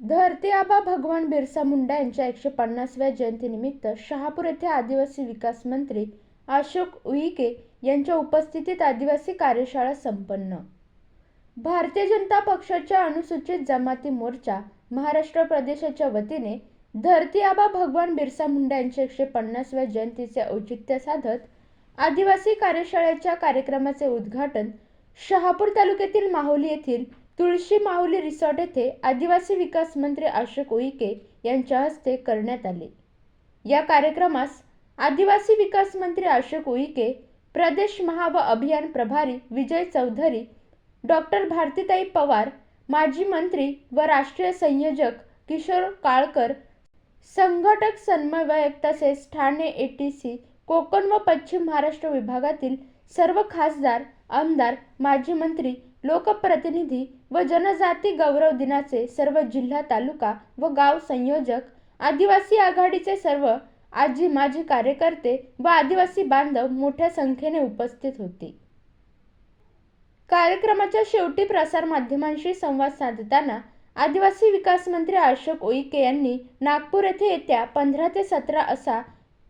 धरती आबा भगवान बिरसा मुंडा यांच्या एकशे पन्नासव्या जयंतीनिमित्त शहापूर येथे आदिवासी विकास मंत्री अशोक उईके यांच्या उपस्थितीत आदिवासी कार्यशाळा संपन्न. भारतीय जनता पक्षाच्या अनुसूचित जमाती मोर्चा महाराष्ट्र प्रदेशाच्या वतीने धरती आबा भगवान बिरसा मुंडा यांच्या एकशे पन्नासव्या जयंतीचे औचित्य साधत आदिवासी कार्यशाळेच्या कार्यक्रमाचे उद्घाटन शहापूर तालुक्यातील माहुली येथील तुळशी माहुली रिसॉर्ट येथे आदिवासी विकास मंत्री अशोक उईके यांच्या हस्ते करण्यात आले. या कार्यक्रमास आदिवासी विकास मंत्री अशोक उईके प्रदेश महा व अभियान प्रभारी विजय चौधरी डॉक्टर भारतीताई पवार माजी मंत्री व राष्ट्रीय संयोजक किशोर काळकर संघटक समन्वयक तसेच Thane A T C Konkan व पश्चिम महाराष्ट्र विभागातील सर्व खासदार आमदार माजी मंत्री लोकप्रतिनिधी व जनजाती गौरव दिनाचे सर्व जिल्हा तालुका व गाव संयोजक आदिवासी आघाडीचे सर्व आजी माजी कार्यकर्ते व आदिवासी बांधव मोठ्या संख्येने उपस्थित होते. कार्यक्रमाच्या शेवटी प्रसारमाध्यमांशी संवाद साधताना आदिवासी विकास मंत्री अशोक उईके यांनी नागपूर येथे येत्या पंधरा ते सतरा असा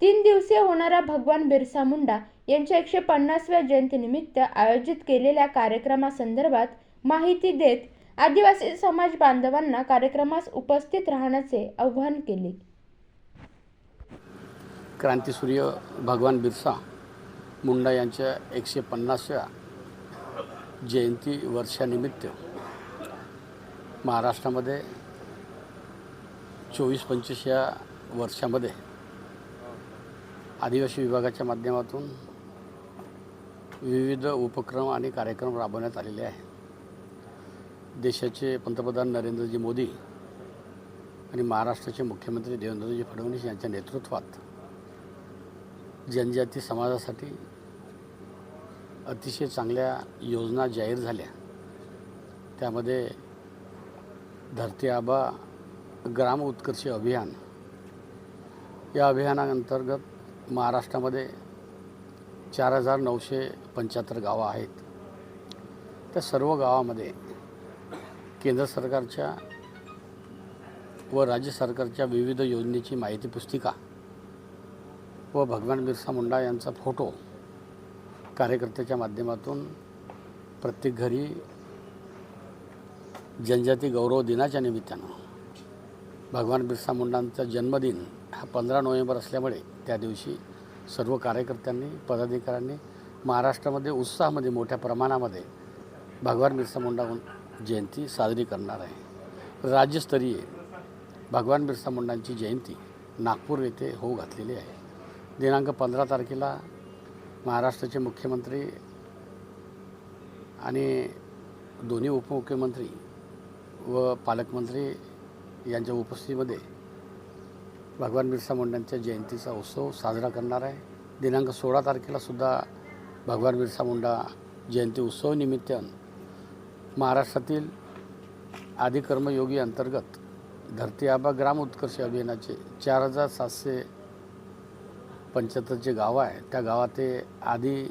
तीन दिवसीय होणारा भगवान बिरसा मुंडा यांच्या एकशे पन्नासव्या जयंतीनिमित्त आयोजित केलेल्या कार्यक्रमासंदर्भात माहिती देत आदिवासी समाज बांधवांना कार्यक्रमास उपस्थित राहण्याचे आवाहन केले. क्रांतीसूर्य भगवान बिरसा मुंडा यांच्या एकशे पन्नासव्या जयंती वर्षानिमित्त महाराष्ट्रामध्ये चोवीस पंचवीस या वर्षामध्ये आदिवासी विभागाच्या माध्यमातून विविध उपक्रम आणि कार्यक्रम राबवण्यात आलेले आहे देशाचे पंतप्रधान नरेंद्रजी मोदी आणि महाराष्ट्राचे मुख्यमंत्री देवेंद्रजी फडणवीस यांच्या नेतृत्वात जनजाती समाजासाठी अतिशय चांगल्या योजना जाहीर झाल्या. त्यामध्ये धरती आबा ग्राम उत्कर्ष अभियान या अभियानाअंतर्गत महाराष्ट्रामध्ये चार हजार नऊशे पंच्याहत्तर गावं आहेत. त्या सर्व गावामध्ये केंद्र सरकारच्या व राज्य सरकारच्या विविध योजनेची माहिती पुस्तिका व भगवान बिरसा मुंडा यांचा फोटो कार्यकर्त्याच्या माध्यमातून प्रत्येक घरी जनजाती गौरव दिनाच्या निमित्तानं भगवान बिरसा मुंडांचा जन्मदिन हा पंधरा नोव्हेंबर असल्यामुळे त्या दिवशी सर्व कार्यकर्त्यांनी पदाधिकाऱ्यांनी महाराष्ट्रामध्ये उत्साहामध्ये मोठ्या प्रमाणामध्ये भगवान बिरसा मुंडा जयंती साजरी करणार आहे. राज्यस्तरीय भगवान बिरसा मुंडांची जयंती नागपूर येथे होऊ घातलेली आहे. दिनांक पंधरा तारखेला महाराष्ट्राचे मुख्यमंत्री आणि दोन्ही उपमुख्यमंत्री व पालकमंत्री यांच्या उपस्थितीमध्ये भगवान बिरसा मुंडांच्या जयंतीचा उत्सव साजरा करणार आहे. दिनांक सोळा तारखेला सुद्धा भगवान बिरसा मुंडा जयंती उत्सवानिमित्त महाराष्ट्रातील आदिकर्मयोगी अंतर्गत धरती आबा ग्राम उत्कर्ष अभियानाचे चार हजार सातशे पंच्याहत्तर जे गावं आहे. त्या गावात ते आदी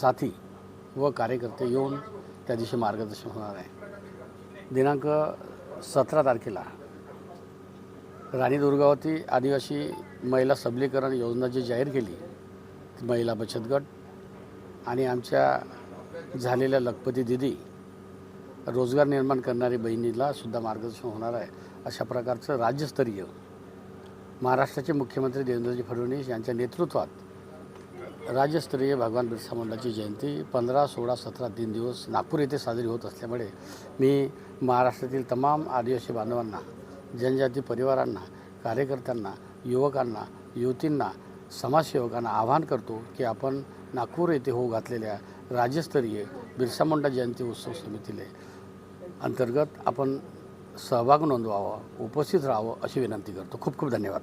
साथी व कार्यकर्ते येऊन त्या दिवशी मार्गदर्शन होणार आहे. दिनांक सतरा तारखेला राणी दुर्गावती आदिवासी महिला सबलीकरण योजना जी जाहीर केली ती महिला बचत गट आणि आमच्या झालेल्या लखपती दिदी रोजगार निर्माण करणारी बहिणीला सुद्धा मार्गदर्शन होणार आहे अशा प्रकारचं राज्यस्तरीय महाराष्ट्राचे मुख्यमंत्री देवेंद्रजी फडणवीस यांच्या नेतृत्वात राज्यस्तरीय भगवान बिरसा मुंडाची जयंती पंधरा सोळा सतरा तीन दिवस नागपूर येथे साजरी होत असल्यामुळे मी महाराष्ट्रातील तमाम आदिवासी बांधवांना जनजाती परिवारांना कार्यकर्त्यांना युवकांना युवतींना समाजसेवकांना आवाहन करतो की आपण नागपूर येथे होऊ घातलेल्या राज्यस्तरीय बिरसा मुंडा जयंती उत्सव समितीले अंतर्गत आपण सहभाग नोंदवावा उपस्थित राहावं अशी विनंती करतो. खूप खूप धन्यवाद.